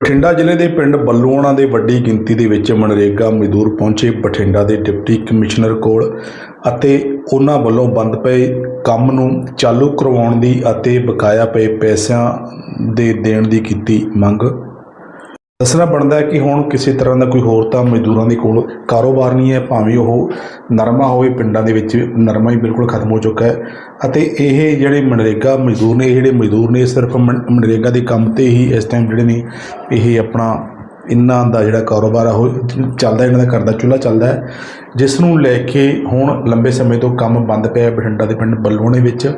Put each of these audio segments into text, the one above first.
ਬਠਿੰਡਾ ਜ਼ਿਲ੍ਹੇ ਦੇ ਪਿੰਡ ਬੱਲੂਆਣਾ ਦੇ ਵੱਡੀ ਗਿਣਤੀ ਦੇ ਵਿੱਚ ਮਨਰੇਗਾ ਮਜ਼ਦੂਰ ਪਹੁੰਚੇ ਬਠਿੰਡਾ ਦੇ ਡਿਪਟੀ ਕਮਿਸ਼ਨਰ ਕੋਲ ਅਤੇ ਉਹਨਾਂ ਵੱਲੋਂ ਬੰਦ ਪਏ ਕੰਮ ਨੂੰ ਚਾਲੂ ਕਰਵਾਉਣ ਦੀ ਅਤੇ ਬਕਾਇਆ ਪਏ ਪੈਸਿਆਂ ਦੇ ਦੇਣ ਦੀ ਕੀਤੀ ਮੰਗ। ਦੱਸਣਾ ਬਣਦਾ ਕਿ ਹੁਣ ਕਿਸੇ ਤਰ੍ਹਾਂ ਦਾ ਕੋਈ ਹੋਰ ਤਾਂ ਮਜ਼ਦੂਰਾਂ ਦੇ ਕੋਲ ਕਾਰੋਬਾਰ ਨਹੀਂ ਹੈ, ਭਾਵੇਂ ਉਹ ਨਰਮਾ ਹੋਵੇ, ਪਿੰਡਾਂ ਦੇ ਵਿੱਚ ਨਰਮਾ ਹੀ ਬਿਲਕੁਲ ਖਤਮ ਹੋ ਚੁੱਕਾ ਹੈ। ਅਤੇ ਇਹ ਜਿਹੜੇ ਮਨਰੇਗਾ ਮਜ਼ਦੂਰ ਨੇ ਇਹ ਜਿਹੜੇ ਮਜ਼ਦੂਰ ਨੇ, ਸਿਰਫ ਮਨ- ਮਨਰੇਗਾ ਦੇ ਕੰਮ ਤੇ ਹੀ ਇਸ ਟਾਈਮ ਜਿਹੜੇ ਨੇ, ਇਹ ਆਪਣਾ ਇਹਨਾਂ ਦਾ ਜਿਹੜਾ ਕਾਰੋਬਾਰ ਆ, ਉਹ ਚੱਲਦਾ, ਇਹਨਾਂ ਦਾ ਘਰ ਦਾ ਚੁੱਲ੍ਹਾ ਚੱਲਦਾ ਹੈ। ਜਿਸ ਨੂੰ ਲੈ ਕੇ ਹੁਣ ਲੰਬੇ ਸਮੇਂ ਤੋਂ ਕੰਮ ਬੰਦ ਪਿਆ ਹੈ ਬਠਿੰਡਾ ਦੇ ਪਿੰਡ ਬੱਲੂਆਣੇ ਵਿੱਚ,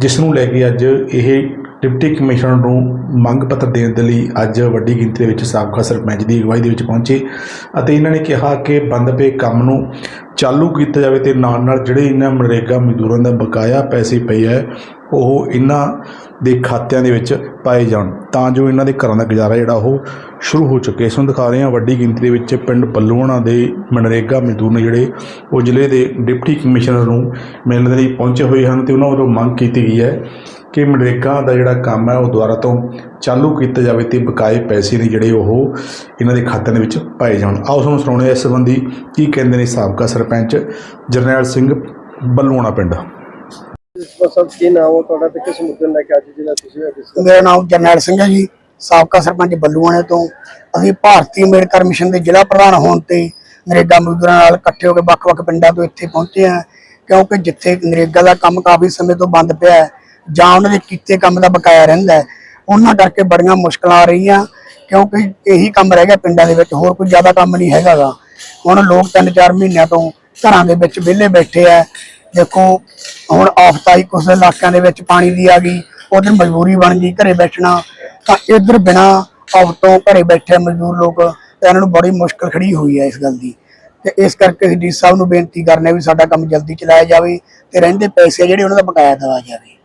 ਜਿਸ ਨੂੰ ਲੈ ਕੇ ਅੱਜ ਇਹ ਡਿਪਟੀ ਕਮਿਸ਼ਨਰ ਨੂੰ ਮੰਗ ਪੱਤਰ ਦੇਣ ਦੇ ਲਈ ਅੱਜ ਵੱਡੀ ਗਿਣਤੀ ਦੇ ਵਿੱਚ ਸਾਬਕਾ ਸਰਪੰਚ ਦੀ ਅਗਵਾਈ ਦੇ ਵਿੱਚ ਪਹੁੰਚੇ ਅਤੇ ਇਹਨਾਂ ਨੇ ਕਿਹਾ ਕਿ ਬੰਦ ਪਏ ਕੰਮ ਨੂੰ ਚਾਲੂ ਕੀਤਾ ਜਾਵੇ ਤੇ ਨਾਲ ਨਾਲ ਜਿਹੜੇ ਇਹਨਾਂ ਮਨਰੇਗਾ ਮਜ਼ਦੂਰਾਂ ਦਾ ਬਕਾਇਆ ਪੈਸੇ ਪਏ ਹੈ ਉਹ ਇਹਨਾਂ ਦੇ ਖਾਤਿਆਂ ਦੇ ਵਿੱਚ ਪਾਏ ਜਾਣ। ਤਾਂ ਜੋ ਇਹਨਾਂ ਦੇ ਘਰਾਂ ਦਾ ਗੁਜ਼ਾਰਾ ਜਿਹੜਾ ਉਹ ਸ਼ੁਰੂ ਹੋ ਚੁੱਕੇ। ਇਸ ਨੂੰ ਦਿਖਾ ਰਹੇ ਹਾਂ ਵੱਡੀ ਗਿਣਤੀ ਦੇ ਵਿੱਚ ਪਿੰਡ ਪੱਲੂਆਣਾ ਦੇ ਮਨਰੇਗਾ ਮਜ਼ਦੂਰ ਨੇ ਜਿਹੜੇ ਉਹ ਜ਼ਿਲ੍ਹੇ ਦੇ ਡਿਪਟੀ ਕਮਿਸ਼ਨਰ ਨੂੰ ਮਿਲਣ ਦੇ ਲਈ ਪਹੁੰਚੇ ਹੋਏ ਹਨ ਤੇ ਉਹਨਾਂ ਵੱਲੋਂ ਮੰਗ ਕੀਤੀ ਗਈ ਹੈ ਕਿ ਮਨਰੇਗਾ ਦਾ ਜਿਹੜਾ ਕੰਮ ਹੈ ਉਹ ਦੁਬਾਰਾ ਤੋਂ ਚਾਲੂ ਕੀਤਾ ਜਾਵੇ ਤੇ ਬਕਾਏ ਪੈਸੇ ਨੇ ਜਿਹੜੇ ਉਹ ਇਹਨਾਂ ਦੇ ਖਾਤਿਆਂ ਦੇ ਵਿੱਚ ਪਾਏ ਜਾਣ। ਆਓ ਤੁਹਾਨੂੰ ਸੁਣਾਉਣੇ ਇਸ ਸੰਬੰਧੀ ਕੀ ਕਹਿੰਦੇ ਨੇ ਸਾਬਕਾ ਸਰਪੰਚ ਜਰਨੈਲ ਸਿੰਘ ਬੱਲੂਆਣਾ ਪਿੰਡ। ਇਸ ਸਭ ਕੀ ਨਾਮ ਹੈ ਤੁਹਾਡਾ ਤੇ ਕਿਸ ਮੁੱਦੇ ਨੂੰ ਲੈ ਕੇ ਅੱਜ ਜਿਹੜਾ ਤੁਸੀਂ ਇਹ ਕਿਸ ਮੇਰਾ ਨਾਮ ਜਰਨੈਲ ਸਿੰਘ ਹੈ ਜੀ ਸਾਬਕਾ ਸਰਪੰਚ ਬੱਲੂਆਣੇ ਤੋਂ। ਅਸੀਂ ਭਾਰਤੀ ਅੰਬੇਡਕਰ ਮਿਸ਼ਨ ਦੇ ਜ਼ਿਲ੍ਹਾ ਪ੍ਰਧਾਨ ਹੋਣ ਤੇ ਨਰੇਗਾ ਮਜ਼ਦੂਰਾਂ ਨਾਲ ਇਕੱਠੇ ਹੋ ਕੇ ਵੱਖ-ਵੱਖ ਪਿੰਡਾਂ ਤੋਂ ਇੱਥੇ ਪਹੁੰਚੇ ਹਾਂ ਕਿਉਂਕਿ ਜਿੱਥੇ ਨਰੇਗਾ ਦਾ ਕੰਮ ਕਾਫੀ ਸਮੇਂ ਤੋਂ ਬੰਦ ਪਿਆ ਹੈ ਜਾਂ ਉਹਨਾਂ ਦੇ ਕੀਤੇ ਕੰਮ ਦਾ ਬਕਾਇਆ ਰਹਿੰਦਾ ਹੈ ਉਹਨਾਂ ਕਰਕੇ ਬੜੀਆਂ ਮੁਸ਼ਕਲਾਂ ਆ ਰਹੀਆਂ ਕਿਉਂਕਿ ਇਹੀ ਕੰਮ ਰਹਿ ਗਿਆ ਪਿੰਡਾਂ ਦੇ ਵਿੱਚ ਹੋਰ ਕੋਈ ਜ਼ਿਆਦਾ ਕੰਮ ਨਹੀਂ ਹੈਗਾਗਾ। ਹੁਣ ਲੋਕ 3-4 ਮਹੀਨਿਆਂ ਤੋਂ ਘਰਾਂ ਦੇ ਵਿੱਚ ਵਿਹਲੇ ਬੈਠੇ ਆ। ਦੇਖੋ ਹੁਣ ਆਫਤ ਆਈ ਕੁਝ ਇਲਾਕਿਆਂ ਦੇ ਵਿੱਚ ਪਾਣੀ ਦੀ ਆ ਗਈ ਉਧਰ ਮਜਬੂਰੀ ਬਣ ਗਈ ਘਰੇ ਬੈਠਣਾ। ਤਾਂ ਇੱਧਰ ਬਿਨਾ ਆਫਤੋਂ ਘਰੇ ਬੈਠੇ ਮਜ਼ਦੂਰ ਲੋਕ ਤੇ ਇਹਨਾਂ ਨੂੰ ਬੜੀ ਮੁਸ਼ਕਲ ਖੜੀ ਹੋਈ ਹੈ ਇਸ ਗੱਲ ਦੀ। ਤੇ ਇਸ ਕਰਕੇ ਅਸੀਂ ਡੀ ਸਾਹਿਬ ਨੂੰ ਬੇਨਤੀ ਕਰਨੇ ਵੀ ਸਾਡਾ ਕੰਮ ਜਲਦੀ ਚਲਾਇਆ ਜਾਵੇ ਤੇ ਰਹਿੰਦੇ ਪੈਸੇ ਜਿਹੜੇ ਉਹਨਾਂ ਦਾ ਬਕਾਇਆ ਦੇਵਾ ਜਾਵੇ।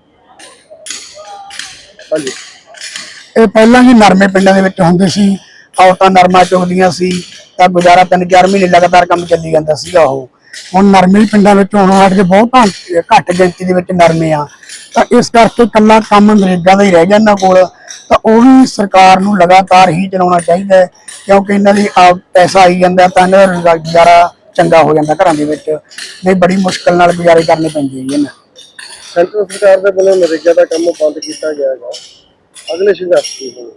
ਇਹ ਪਹਿਲਾਂ ਹੀ ਨਰਮੇ ਪਿੰਡਾਂ ਦੇ ਵਿੱਚ ਹੁੰਦੇ ਸੀ ਔਰਤਾਂ ਨਰਮਾ ਚੁਗਦੀਆਂ ਸੀ ਤਾਂ ਗੁਜ਼ਾਰਾ ਤਿੰਨ ਚਾਰ ਮਹੀਨੇ ਲਗਾਤਾਰ ਕੰਮ ਚੱਲੀ ਜਾਂਦਾ ਸੀਗਾ ਉਹ। ਹੁਣ ਨਰਮੇ ਪਿੰਡਾਂ ਵਿੱਚ ਹੁਣ ਹਟ ਕੇ ਬਹੁਤ ਘੱਟ- ਗਿਣਤੀ ਦੇ ਵਿੱਚ ਨਰਮੇ ਆ। ਤਾਂ ਇਸ ਕਰਕੇ ਕੱਲਾ ਕੰਮ ਨਰੇਗਾ ਦਾ ਹੀ ਰਹਿ ਗਿਆ ਇਹਨਾਂ ਕੋਲ। ਤਾਂ ਉਹ ਵੀ ਸਰਕਾਰ ਨੂੰ ਲਗਾਤਾਰ ਹੀ ਚਲਾਉਣਾ ਚਾਹੀਦਾ ਹੈ, ਕਿਉਂਕਿ ਇਹਨਾਂ ਦੀ ਆਪ ਪੈਸਾ ਆਈ ਜਾਂਦਾ ਤਾਂ ਇਹਨਾਂ ਦਾ ਰੁਜ਼ਗਾਰ- ਗੁਜ਼ਾਰਾ ਚੰਗਾ ਹੋ ਜਾਂਦਾ ਘਰਾਂ ਦੇ ਵਿੱਚ। ਨਹੀਂ, ਬੜੀ ਮੁਸ਼ਕਲ ਨਾਲ ਗੁਜ਼ਾਰੇ ਕਰਨੇ ਪੈਂਦੇ ਜੀ ਇਹਨਾਂ। ਸੈਂਟਰ ਸਰਕਾਰ ਦੇ ਵੱਲੋਂ ਨਰੇਗਾ ਦਾ ਕੰਮ ਬੰਦ ਕੀਤਾ ਗਿਆ ਹੈ ਅਗਲੇ ਸੰਘਰਸ਼ ਕੀ ਹੋਣ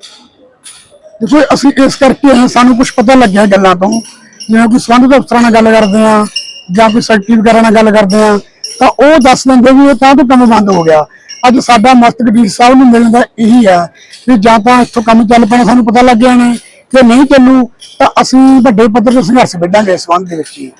ਦੇਖੋ, ਅਸੀਂ ਇਸ ਕਰਕੇ ਹਾਂ, ਸਾਨੂੰ ਕੁਝ ਪਤਾ ਲੱਗਿਆ ਗੱਲਾਂ ਤੋਂ। ਜਿਵੇਂ ਕੋਈ ਸੰਬੰਧਿਤ ਅਫਸਰਾਂ ਨਾਲ ਗੱਲ ਕਰਦੇ ਆ ਜਾਂ ਕੋਈ ਸੈਕਟਰੀ ਵਗੈਰਾ ਨਾਲ ਗੱਲ ਕਰਦੇ ਆ ਤਾਂ ਉਹ ਦੱਸ ਦਿੰਦੇ ਵੀ ਉਹ ਤਾਂ ਤੋਂ ਕੰਮ ਬੰਦ ਹੋ ਗਿਆ। ਅੱਜ ਸਾਡਾ ਮਸਤਕ ਡੀ ਸਾਹਿਬ ਨੂੰ ਮਿਲਣ ਦਾ ਇਹੀ ਆ ਕਿ ਜਾਂ ਤਾਂ ਇੱਥੋਂ ਕੰਮ ਚੱਲ ਪੈਣਾ, ਸਾਨੂੰ ਪਤਾ ਲੱਗ ਗਿਆ ਨੇ ਕਿ ਨਹੀਂ ਚੱਲੂ, ਤਾਂ ਅਸੀਂ ਵੱਡੇ ਪੱਧਰ ਤੇ ਸੰਘਰਸ਼ ਵਿੱਢਾਂਗੇ ਇਸ ਸੰਬੰਧ ਦੇ ਵਿੱਚ